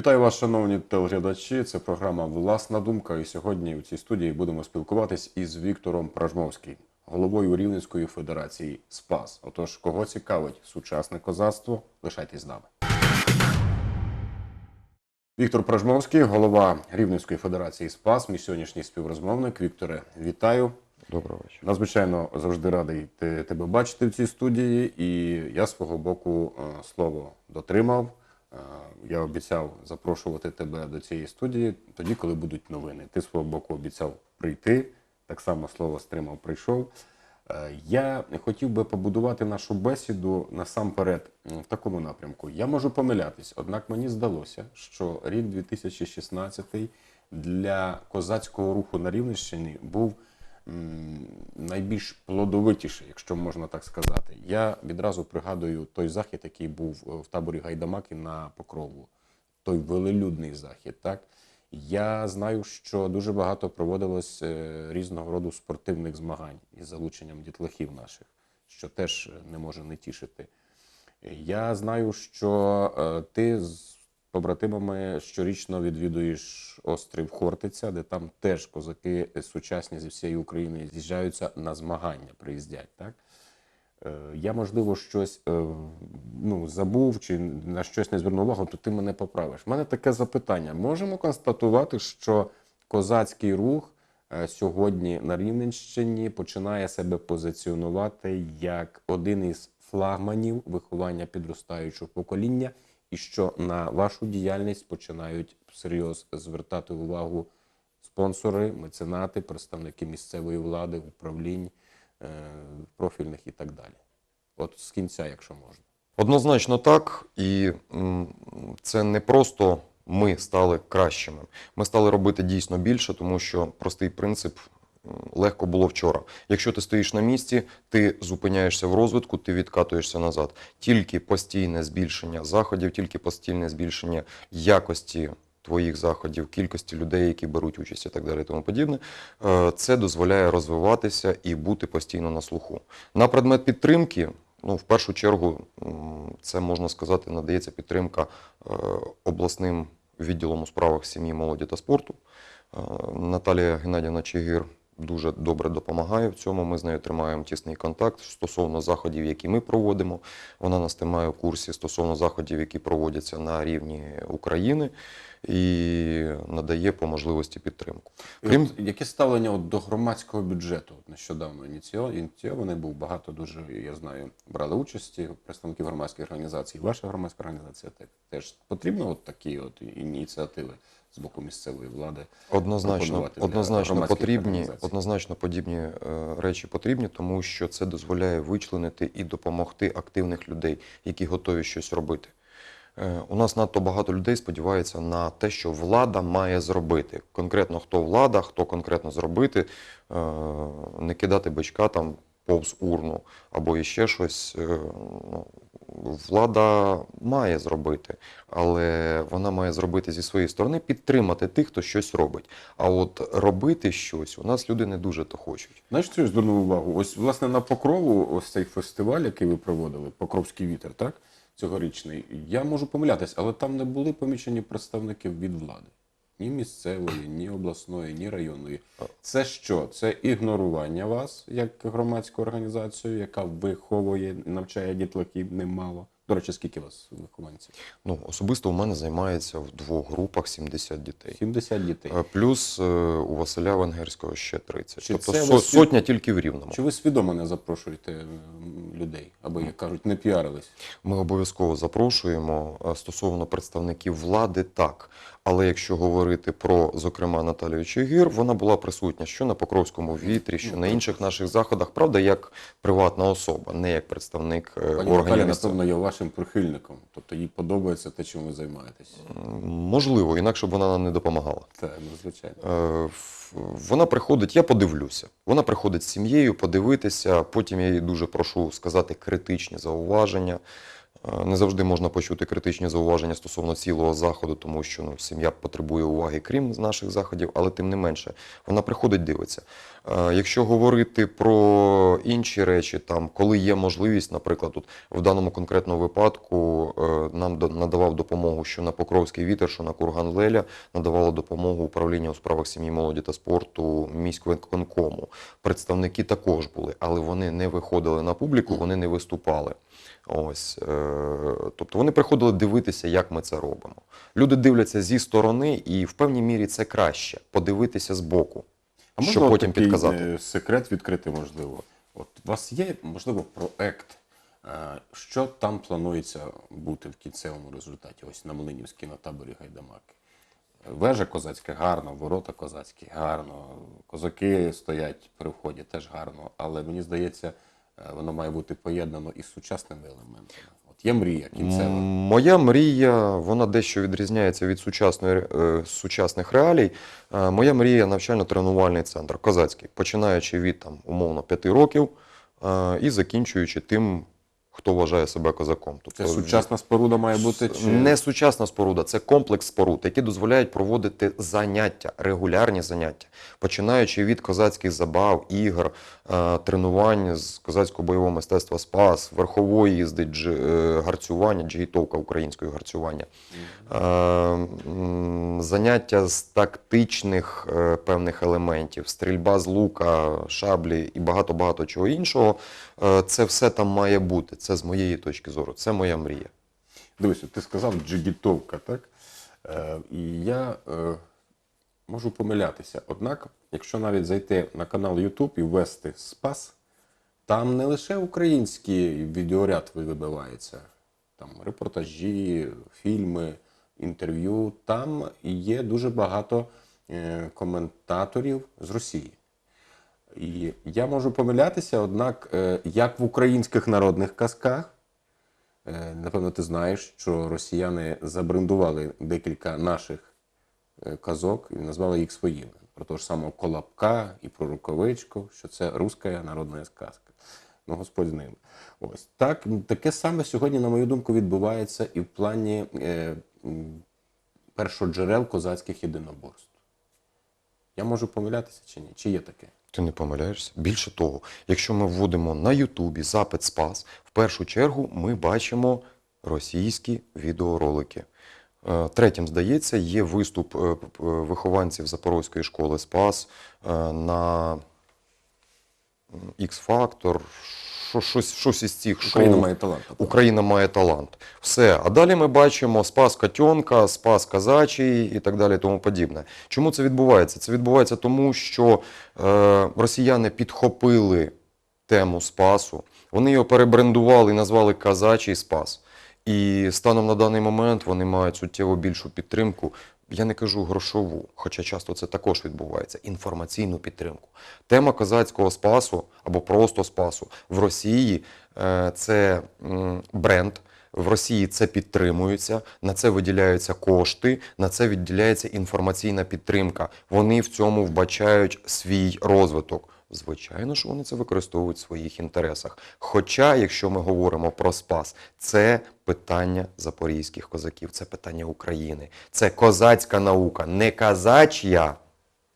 Вітаю вас, шановні телеглядачі. Це програма Власна думка. І сьогодні в цій студії будемо спілкуватись із Віктором Пражмовським, головою Рівненської федерації СПАС. Отож, кого цікавить сучасне козацтво, лишайтесь з нами. Віктор Пражмовський, голова Рівненської федерації СПАС, мій сьогоднішній співрозмовник. Вікторе, вітаю. Доброго вечора. Надзвичайно завжди радий тебе бачити в цій студії, і я свого боку е, слово дотримав. Я обіцяв запрошувати тебе до цієї студії тоді, коли будуть новини. Ти свого боку обіцяв прийти. Так само слово стримав, прийшов. Е, Я хотів би побудувати нашу бесіду насамперед в такому напрямку. Я можу помилятись, однак мені здалося, що рік 2016 для козацького руху на Рівненщині був найбільш плодовитіший, якщо можна так сказати. Я відразу пригадую той захід, який був е, в таборі Гайдамаки на Покрову, той велелюдний захід. Так я знаю, що дуже багато проводилось е, різного роду спортивних змагань із залученням дітлахів наших, що теж е, не може не тішити. Я знаю, що ти побратимами щорічно відвідуєш острів Хортиця, де там теж козаки сучасні зі всієї України з'їжджаються на змагання, приїздять. Так? Е, Я, можливо, щось е, ну, забув чи на щось не звернув увагу, то ти мене поправиш. У мене таке запитання. Можемо констатувати, що козацький рух е, сьогодні на Рівненщині починає себе позиціонувати як один із флагманів виховання підростаючого покоління, і що на вашу діяльність починають всерйоз звертати увагу спонсори, меценати, представники місцевої влади, управлінь е, профільних і так далі. От з кінця, якщо можна. Однозначно так, і це не просто ми стали кращими. Ми стали робити дійсно більше, тому що простий принцип легко було вчора. Якщо ти стоїш на місці, ти зупиняєшся в розвитку, ти відкатуєшся назад. Тільки постійне збільшення заходів, тільки постійне збільшення якості. Твоїх заходів, кількості людей, які беруть участь і так далі, і тому подібне, е, це дозволяє розвиватися і бути постійно на слуху. На предмет підтримки, ну в першу чергу, це можна сказати, надається підтримка е, обласним відділом у справах сім'ї, молоді та спорту. Е, Наталія Геннадівна Чигир дуже добре допомагає в цьому. Ми з нею тримаємо тісний контакт стосовно заходів, які ми проводимо. Вона нас тримає в курсі стосовно заходів, які проводяться на рівні України, і надає по можливості підтримку. Крім от, яке ставлення от до громадського бюджету? От нещодавно ініційований був багато дуже, я знаю, брали участі представників громадських організацій. Ваша громадська організація те- теж потрібно от такі от ініціативи з боку місцевої влади. Однозначно, однозначно потрібні, однозначно подібні е, речі потрібні, тому що це дозволяє вичленити і допомогти активних людей, які готові щось робити. Е, У нас надто багато людей сподівається на те, що влада має зробити. Конкретно хто влада, хто конкретно зробити, е, не кидати бичка там повз урну або іще щось. Е, ну, Влада має зробити, але вона має зробити зі своєї сторони, підтримати тих, хто щось робить. А от робити щось у нас люди не дуже то хочуть. Знаєш, що звернув увагу? Ось власне на покрову, ось цей фестиваль, який ви проводили, Покровський вітер, так? Цьогорічний. Я можу помилятись, але там не були помічені представники від влади. Ні місцевої, ні обласної, ні районної. Це що? Це ігнорування вас як громадську організацію, яка виховує, навчає дітлахів немало. До речі, скільки у вас вихованців? Ну, особисто у мене займається в двох групах 70 дітей. 70 дітей. Е, Плюс е, у Василя Венгерського ще 30. Чи тобто со- ви сотня тільки в Рівному. Чи ви свідомо не запрошуєте людей, аби, як кажуть, не піарились? Ми обов'язково запрошуємо е, стосовно представників влади, так. Але якщо говорити про, зокрема, Наталію Чигир, вона була присутня що на Покровському вітрі, що на інших наших заходах, правда, як приватна особа, не як представник е, Пані органів напевно, є вашим прихильником. Тобто їй подобається те, чим ви займаєтесь. Можливо, інакше б вона нам не допомагала. Так, ну, звичайно. Е, Вона приходить, я подивлюся. Вона приходить з сім'єю подивитися. Потім я її дуже прошу сказати критичні зауваження. Е, Не завжди можна почути критичні зауваження стосовно цілого заходу, тому що ну, сім'я потребує уваги, крім наших заходів, але тим не менше, вона приходить, дивиться. Е, Якщо говорити про інші речі, там, коли є можливість, наприклад, тут в даному конкретному випадку е, нам надавав допомогу, що на Покровський вітер, що на Курган Леля, надавало допомогу управління у справах сім'ї, молоді та спорту міськвиконкому. Представники також були, але вони не виходили на публіку, вони не виступали. Ось, е, тобто вони приходили дивитися, як ми це робимо. Люди дивляться зі сторони, і в певній мірі це краще подивитися збоку, А можна щоб потім такий, підказати. е, секрет відкрити можливо. От у вас є, можливо, проект, е, що там планується бути в кінцевому результаті, ось на Млинівській на таборі Гайдамаки. Вежа козацька гарно, ворота козацькі гарно, козаки стоять при вході теж гарно, але мені здається, е, воно має бути поєднано із сучасними елементами. Є мрія кінцева. Моя мрія, вона дещо відрізняється від сучасної, е, сучасних реалій. Е, Моя мрія навчально-тренувальний центр козацький, починаючи від там, умовно 5 років е, і закінчуючи тим, хто вважає себе козаком. Це сучасна споруда має бути чи Не сучасна споруда, це комплекс споруд, які дозволяють проводити заняття, регулярні заняття, починаючи від козацьких забав, ігор, е, тренувань з козацького бойового мистецтва спас, верхової їзди, дж, е, гарцювання, джигітовка української гарцювання, е, заняття з тактичних певних елементів, стрільба з лука, шаблі і багато-багато чого іншого. Е, Це все там має бути. Це з моєї точки зору. Це моя мрія. Дивись, ти сказав джигітовка, так? Е, і я е, можу помилятися. Однак, якщо навіть зайти на канал YouTube і ввести Спас, там не лише український відеоряд вибивається, там репортажі, фільми, інтерв'ю. Там є дуже багато е, коментаторів з Росії. І я можу помилятися, однак, е, як в українських народних казках, Е, Напевно, ти знаєш, що росіяни забрендували декілька наших е, казок і назвали їх своїми. Про того ж самого Колобка і про рукавичку, що це руська народна сказка. Ну, Господь з ним. Ось так, таке саме сьогодні, на мою думку, відбувається і в плані е, першоджерел козацьких єдиноборств. Я можу помилятися чи ні? Чи є таке? Ти не помиляєшся. Більше того, якщо ми вводимо на Ютубі запит Спас, в першу чергу ми бачимо російські відеоролики. Е, Третім, здається, є виступ е, вихованців Запорозької школи Спас е, на X-Factor, що- щось, щось із цих Україна має талант. Україна має талант. Все. А далі ми бачимо спас Катьонка, спас Казачий і так далі, тому подібне. Чому це відбувається? Це відбувається тому, що е, росіяни підхопили тему спасу, вони його перебрендували і назвали Казачий спас. І станом на даний момент вони мають суттєво більшу підтримку. Я не кажу грошову, хоча часто це також відбувається. Інформаційну підтримку. Тема козацького спасу або просто спасу в Росії е, це бренд. В Росії це підтримується, на це виділяються кошти, на це відділяється інформаційна підтримка. Вони в цьому вбачають свій розвиток. Звичайно ж, вони це використовують в своїх інтересах. Хоча, якщо ми говоримо про спас, це питання запорізьких козаків, це питання України, це козацька наука, не казач'я,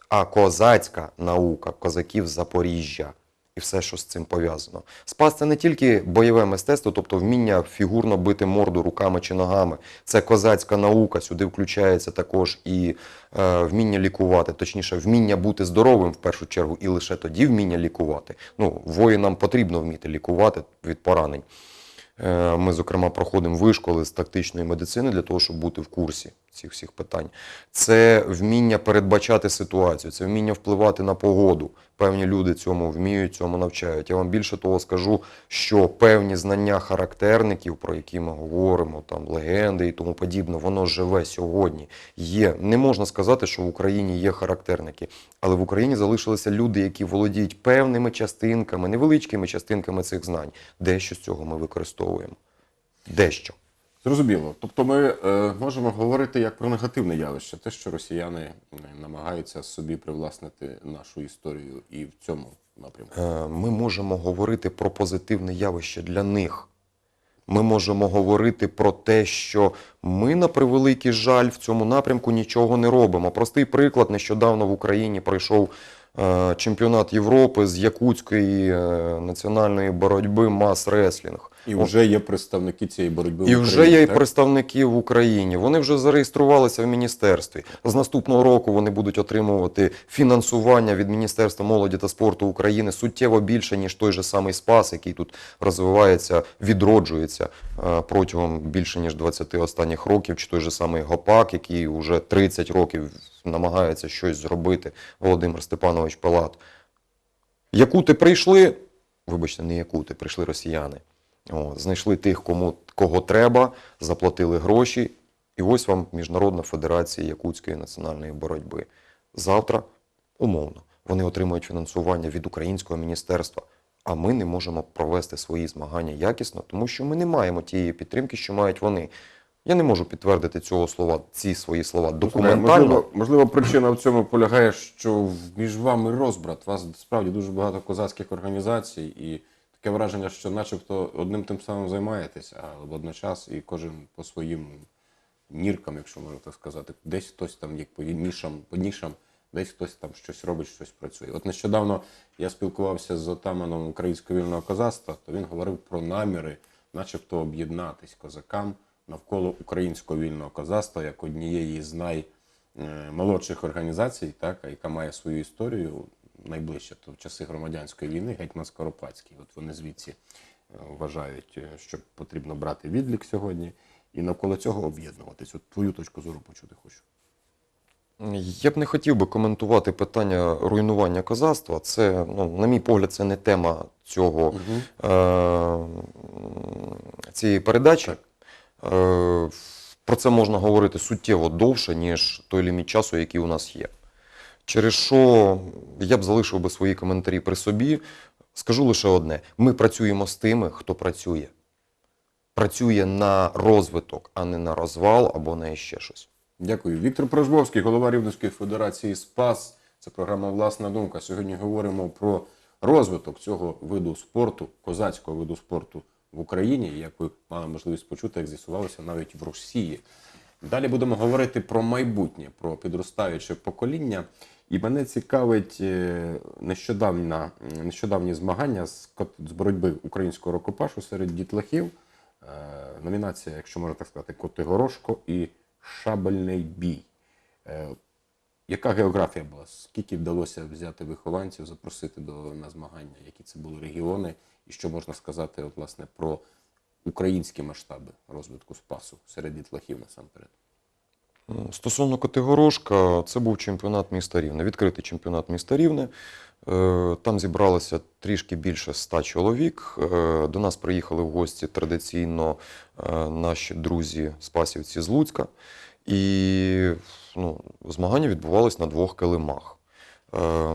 а козацька наука козаків Запоріжжя і все, що з цим пов'язано. Спас це не тільки бойове мистецтво, тобто вміння фігурно бити морду руками чи ногами. Це козацька наука. Сюди включається також і е, вміння лікувати, точніше, вміння бути здоровим в першу чергу, і лише тоді вміння лікувати. Ну, воїнам потрібно вміти лікувати від поранень. Е, Ми, зокрема, проходимо вишколи з тактичної медицини для того, щоб бути в курсі цих всіх питань. Це вміння передбачати ситуацію, це вміння впливати на погоду. Певні люди цьому вміють, цьому навчають. Я вам більше того скажу, що певні знання характерників, про які ми говоримо, там легенди і тому подібне, воно живе сьогодні. Є не можна сказати, що в Україні є характерники, але в Україні залишилися люди, які володіють певними частинками, невеличкими частинками цих знань. Дещо з цього ми використовуємо. Дещо. Зрозуміло. Тобто ми е, можемо говорити як про негативне явище, те, що росіяни е, намагаються собі привласнити нашу історію і в цьому напрямку. Е, Ми можемо говорити про позитивне явище для них. Ми можемо говорити про те, що ми, на превеликий жаль, в цьому напрямку нічого не робимо. Простий приклад: нещодавно в Україні пройшов е, чемпіонат Європи з якутської е, національної боротьби мас-реслінг. І вже є представники цієї боротьби. в І вже є і так? представники в Україні. Вони вже зареєструвалися в міністерстві. З наступного року вони будуть отримувати фінансування від Міністерства молоді та спорту України суттєво більше, ніж той же самий Спас, який тут розвивається, відроджується е, протягом більше ніж 20 останніх років, чи той же самий Гопак, який вже 30 років намагається щось зробити. Володимир Степанович Палат. Якути прийшли, вибачте, не якути, прийшли росіяни. О, знайшли тих, кому кого треба, заплатили гроші. І ось вам Міжнародна федерація Якутської національної боротьби. Завтра, умовно, вони отримують фінансування від українського міністерства. А ми не можемо провести свої змагання якісно, тому що ми не маємо тієї підтримки, що мають вони. Я не можу підтвердити цього слова, ці свої слова документально. Можливо, можливо, причина в цьому полягає, що між вами розбрат. У вас справді дуже багато козацьких організацій, і таке враження, що начебто одним тим самим займаєтесь, а водночас і кожен по своїм ніркам, якщо можна так сказати. Десь хтось там як по нішам, по нішам, десь хтось там щось робить, щось працює. От нещодавно я спілкувався з отаманом українського вільного козацтва, то він говорив про наміри, начебто об'єднатись козакам навколо українського вільного козацтва як однієї з наймолодших організацій, так, яка має свою історію найближче, то в часи громадянської війни, гетьман Скоропадський. От вони звідси е, вважають, е, що потрібно брати відлік сьогодні і навколо цього об'єднуватись. От твою точку зору почути хочу. Я б не хотів би коментувати питання руйнування козацтва. Це, ну, на мій погляд, це не тема цього, е, цієї передачі. Е, про це можна говорити суттєво довше, ніж той ліміт часу, який у нас є. Через що я б залишив би свої коментарі при собі. Скажу лише одне: ми працюємо з тими, хто працює. Працює на розвиток, а не на розвал або на ще щось. Дякую. Віктор Прожбовський, голова Рівненської федерації СПАС. Це програма Власна думка. Сьогодні говоримо про розвиток цього виду спорту, козацького виду спорту в Україні. Як ви мали можливість почути, як з'ясувалося навіть в Росії. Далі будемо говорити про майбутнє, про підростаюче покоління. І мене цікавить е, нещодавна, нещодавні змагання з, з боротьби українського рокопашу серед дітлахів. Е, Номінація, якщо можна так сказати, Котигорошко і Шабельний бій. Е, Яка географія була? Скільки вдалося взяти вихованців, запросити до на змагання? Які це були регіони? І що можна сказати, от, власне, про українські масштаби розвитку спасу серед дітлахів насамперед? Стосовно Котигорошка, це був чемпіонат міста Рівне, відкритий чемпіонат міста Рівне. Е, Там зібралося трішки більше ста чоловік. Е, До нас приїхали в гості традиційно е, наші друзі спасівці з Луцька. І ну, змагання відбувалися на двох килимах.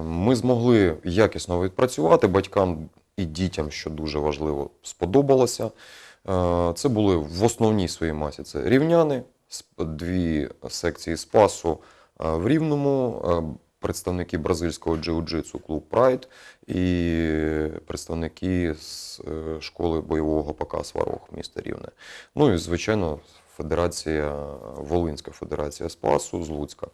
Ми змогли якісно відпрацювати батькам і дітям, що дуже важливо, сподобалося. Це були в основній своїй масі це рівняни, дві секції спасу е, в Рівному, е, представники бразильського джиу-джитсу клуб Прайд і представники з е, школи бойового ПК Сварог міста Рівне. Ну і, звичайно, Федерація, Волинська федерація Спасу з Луцька.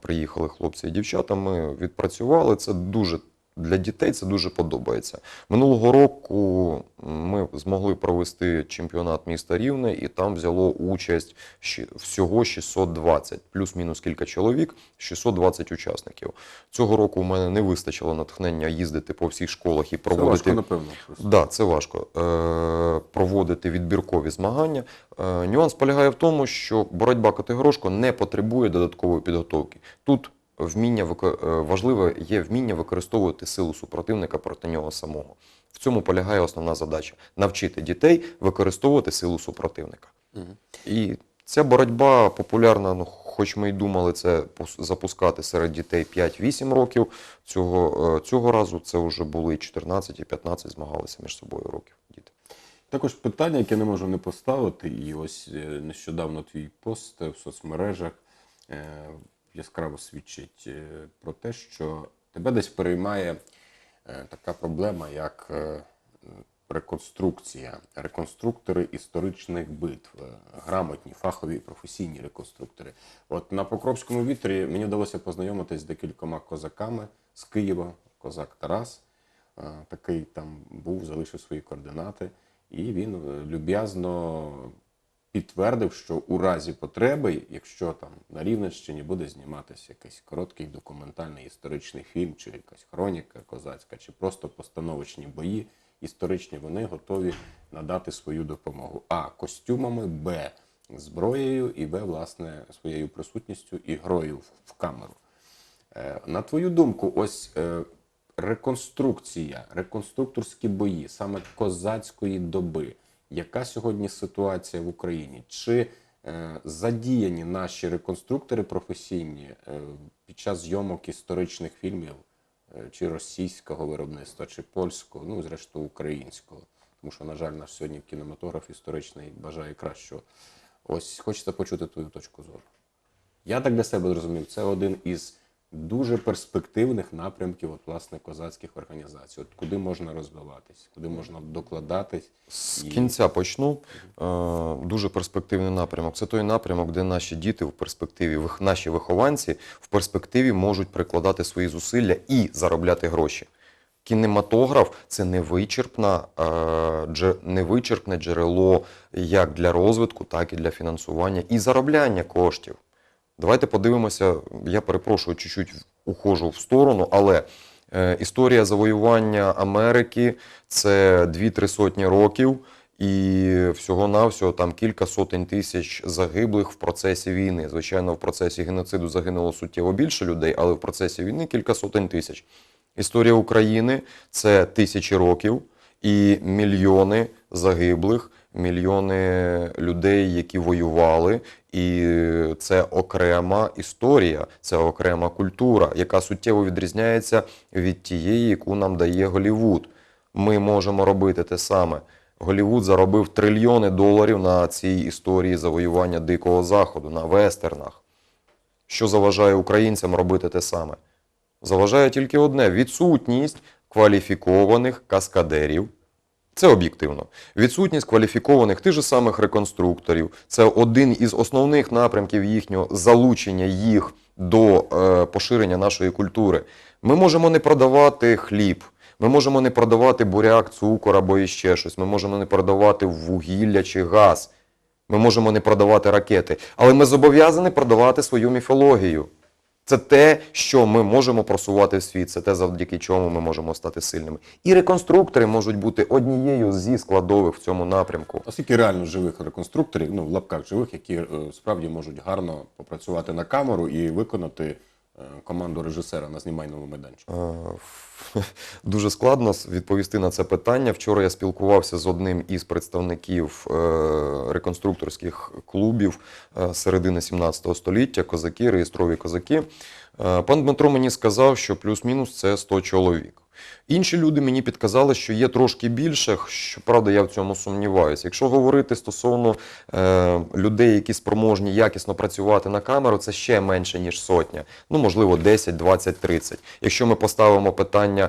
Приїхали хлопці і дівчата. Ми відпрацювали. Це дуже для дітей це дуже подобається. Минулого року ми змогли провести чемпіонат міста Рівне, і там взяло участь всього 620, плюс-мінус кілька чоловік, 620 учасників. Цього року в мене не вистачило натхнення їздити по всіх школах і Це проводити. важко, напевно. Да, це важко е, проводити відбіркові змагання. Е, нюанс полягає в тому, що боротьба Котигорошко не потребує додаткової підготовки. Тут вміння е, важливе є вміння використовувати силу супротивника проти нього самого. В цьому полягає основна задача навчити дітей використовувати силу супротивника. Мгм. І ця боротьба популярна, ну, хоч ми й думали це запускати серед дітей 5-8 років. Цього, е, цього разу це вже були і 14, і 15 змагалися між собою років діти. Також питання, яке не можу не поставити, і ось е, нещодавно твій пост в соцмережах яскраво свідчить е, про те, що тебе десь переймає е, така проблема, як е, реконструкція, реконструктори історичних битв, грамотні, фахові, професійні реконструктори. От на Покровському вітрі мені вдалося познайомитись з декількома козаками з Києва, козак Тарас. Такий там був, залишив свої координати, і він люб'язно підтвердив, що у разі потреби, якщо там на Рівненщині буде зніматися якийсь короткий документальний історичний фільм, чи якась хроніка козацька, чи просто постановочні бої історичні, вони готові надати свою допомогу. А костюмами, Б зброєю і Б, власне, своєю присутністю і грою в- камеру. Е, На твою думку, ось е, реконструкція, реконструкторські бої саме козацької доби. Яка сьогодні ситуація в Україні? Чи е, задіяні наші реконструктори професійні е, під час зйомок історичних фільмів, е, чи російського виробництва, чи польського, ну зрештою українського? Тому що, на жаль, наш сьогодні кінематограф історичний бажає кращого. Ось хочеться почути твою точку зору. Я так для себе зрозумів, це один із дуже перспективних напрямків от, власне, козацьких організацій. От куди можна розвиватись, куди можна докладатись. З І- кінця почну. Е, Дуже перспективний напрямок. Це той напрямок, де наші діти в перспективі, наші вихованці в перспективі можуть прикладати свої зусилля і заробляти гроші. Кінематограф це невичерпна, е, невичерпне джерело як для розвитку, так і для фінансування і заробляння коштів. Давайте подивимося, я перепрошую, чуть-чуть ухожу в сторону, але е, історія завоювання Америки це 2-3 сотні років, і всього-навсього там кілька сотень тисяч загиблих в процесі війни. Звичайно, в процесі геноциду загинуло суттєво більше людей, але в процесі війни кілька сотень тисяч. Історія України це тисячі років і мільйони загиблих, мільйони людей, які воювали. І це окрема історія, це окрема культура, яка суттєво відрізняється від тієї, яку нам дає Голівуд. Ми можемо робити те саме. Голівуд заробив трильйони доларів на цій історії завоювання Дикого Заходу, на вестернах. Що заважає українцям робити те саме? Заважає тільки одне: відсутність кваліфікованих каскадерів. Це об'єктивно. Відсутність кваліфікованих тих же самих реконструкторів. Це один із основних напрямків їхнього залучення їх до е, поширення нашої культури. Ми можемо не продавати хліб, ми можемо не продавати буряк, цукор або іще щось. Ми можемо не продавати вугілля чи газ. Ми можемо не продавати ракети, але ми зобов'язані продавати свою міфологію. Це те, що ми можемо просувати в світ, це те, завдяки чому ми можемо стати сильними. І реконструктори можуть бути однією зі складових в цьому напрямку. Оскільки реально живих реконструкторів, ну в лапках живих, які е, справді можуть гарно попрацювати на камеру і виконати е, команду режисера на знімальному майданчику. Е, Дуже складно відповісти на це питання. Вчора я спілкувався з одним із представників е, реконструкторських клубів е, середини 17 століття, козаки, реєстрові козаки. Е, Пан Дмитро мені сказав, що плюс-мінус це 100 чоловік. Інші люди мені підказали, що є трошки більше, щоправда, я в цьому сумніваюся. Якщо говорити стосовно е, людей, які спроможні якісно працювати на камеру, це ще менше, ніж сотня. Ну, можливо, 10, 20, 30. Якщо ми поставимо питання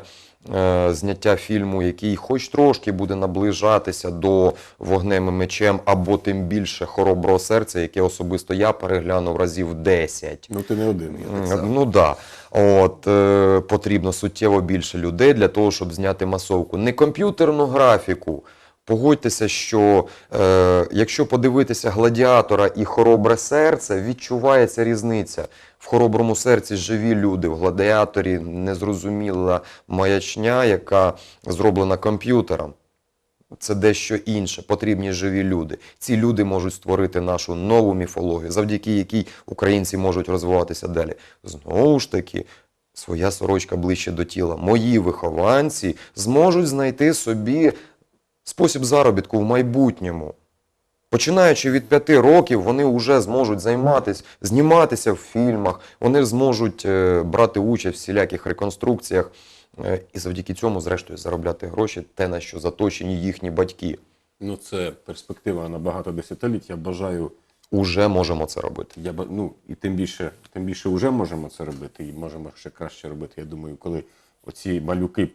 е, зняття фільму, який хоч трошки буде наближатися до вогнем і мечем, або тим більше хороброго серця, яке особисто я переглянув разів 10. Ну ти не один, я так. Ну да. От е, потрібно суттєво більше людей для того, щоб зняти масовку. Не комп'ютерну графіку. Погодьтеся, що е, якщо подивитися гладіатора і хоробре серце, відчувається різниця. В хороброму серці живі люди, в гладіаторі незрозуміла маячня, яка зроблена комп'ютером. Це дещо інше. Потрібні живі люди. Ці люди можуть створити нашу нову міфологію, завдяки якій українці можуть розвиватися далі. Знову ж таки, своя сорочка ближче до тіла. Мої вихованці зможуть знайти собі спосіб заробітку в майбутньому. Починаючи від п'яти років, вони вже зможуть займатися, зніматися в фільмах, вони зможуть е, брати участь в всіляких реконструкціях і завдяки цьому, зрештою, заробляти гроші, те, на що заточені їхні батьки. Ну це перспектива на багато десятиліть. Я бажаю, Уже можемо це робити. я ну і тим більше, тим більше вже можемо це робити, і можемо ще краще робити. Я думаю, коли оці малюки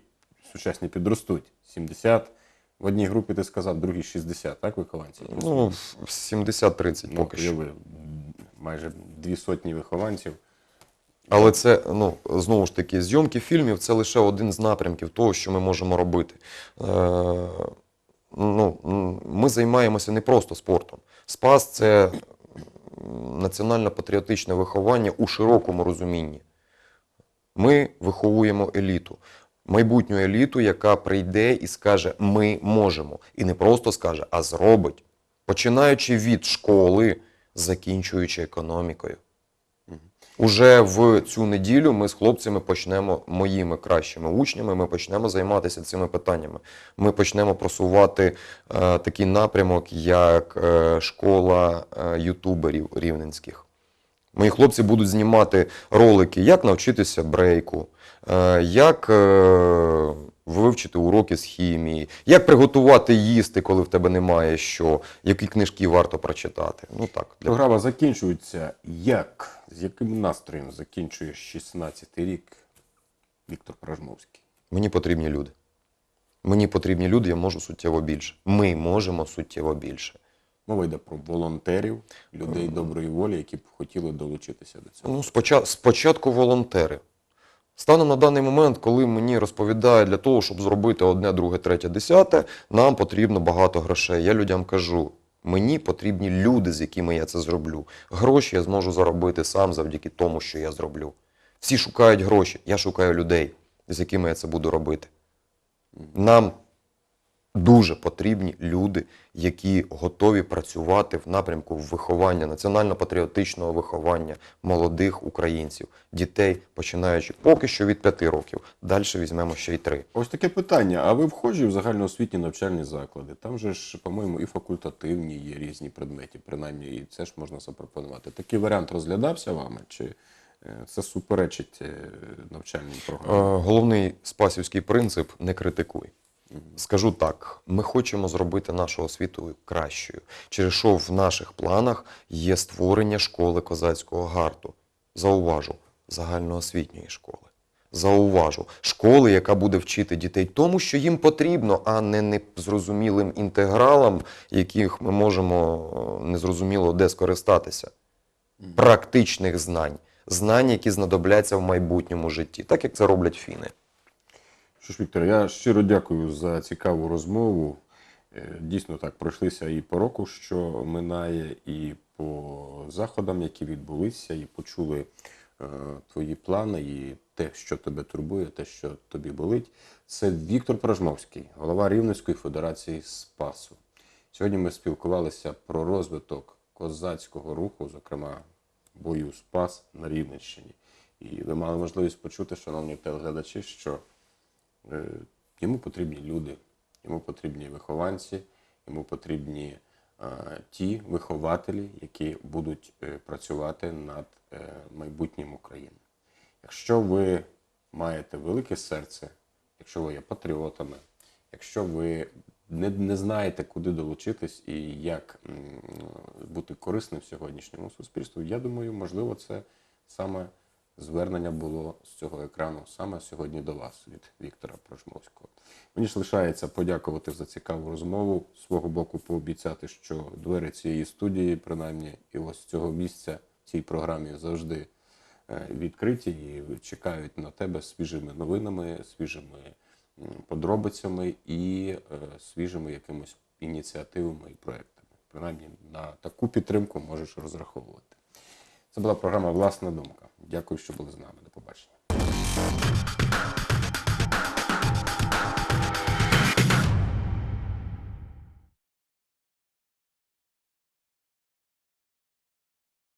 сучасні підростуть, 70, В одній групі ти сказав, в другій 60, так, вихованців? Ну, 70-30 Ну, поки що. майже дві сотні вихованців. Але це ну знову ж таки зйомки фільмів це лише один з напрямків того, що ми можемо робити. Е, ну, ми займаємося не просто спортом. Спас це національно-патріотичне виховання у широкому розумінні. Ми виховуємо еліту. Майбутню еліту, яка прийде і скаже: Ми можемо. І не просто скаже, а зробить. Починаючи від школи, закінчуючи економікою. Уже в цю неділю ми з хлопцями почнемо моїми кращими учнями. Ми почнемо займатися цими питаннями. Ми почнемо просувати е, такий напрямок, як е, школа е, ютуберів рівненських. Мої хлопці будуть знімати ролики, як навчитися брейку, е, як е, вивчити уроки з хімії, як приготувати їсти, коли в тебе немає що, які книжки варто прочитати. Ну так, для Програма закінчується. Як? З яким настроєм закінчує 16-й рік Віктор Пражмовський? Мені потрібні люди. Мені потрібні люди, я можу суттєво більше. Ми можемо суттєво більше. Мова йде про волонтерів, людей доброї волі, які б хотіли долучитися до цього. Ну, спочатку, спочатку волонтери. Станом на даний момент, коли мені розповідають, для того, щоб зробити одне, друге, третє, десяте, нам потрібно багато грошей. Я людям кажу, мені потрібні люди, з якими я це зроблю. Гроші я зможу заробити сам завдяки тому, що я зроблю. Всі шукають гроші, я шукаю людей, з якими я це буду робити. Нам дуже потрібні люди, які готові працювати в напрямку виховання, національно-патріотичного виховання молодих українців, дітей, починаючи поки що від 5 років. Далі візьмемо ще й 3. Ось таке питання. А ви входжі в загальноосвітні навчальні заклади? Там же ж, по-моєму, і факультативні є різні предмети, принаймні, і це ж можна запропонувати. Такий варіант розглядався вами, чи е, це суперечить е, навчальним програмам? Е, Головний спасівський принцип не критикуй. Скажу так: ми хочемо зробити нашу освіту кращою, через що в наших планах є створення школи козацького гарту. Зауважу, загальноосвітньої школи. Зауважу, школи, яка буде вчити дітей тому, що їм потрібно, а не незрозумілим інтегралам, яких ми можемо е, незрозуміло де скористатися. Практичних знань, знань, які знадобляться в майбутньому житті, так як це роблять фіни. Що ж, Віктор, я щиро дякую за цікаву розмову. Е, Дійсно так пройшлися і по року, що минає, і по заходам, які відбулися, і почули е, твої плани, і те, що тебе турбує, те, що тобі болить. Це Віктор Пражмовський, голова Рівненської федерації Спасу. Сьогодні ми спілкувалися про розвиток козацького руху, зокрема бою Спас на Рівненщині. І ви мали можливість почути, шановні телеглядачі, що Йому потрібні люди, йому потрібні вихованці, йому потрібні е, ті вихователі, які будуть е, працювати над е, майбутнім України. Якщо ви маєте велике серце, якщо ви є патріотами, якщо ви не, не знаєте, куди долучитись і як бути корисним сьогоднішньому суспільству, я думаю, можливо, це саме звернення було з цього екрану саме сьогодні до вас від Віктора Прошмовського. Мені ж лишається подякувати за цікаву розмову. З свого боку, пообіцяти, що двері цієї студії, принаймні, і ось цього місця в цій програмі завжди е, відкриті і чекають на тебе свіжими новинами, свіжими подробицями і е, свіжими якимось ініціативами і проектами. Принаймні на таку підтримку можеш розраховувати. Це була програма Власна думка. Дякую, що були з нами. До побачення.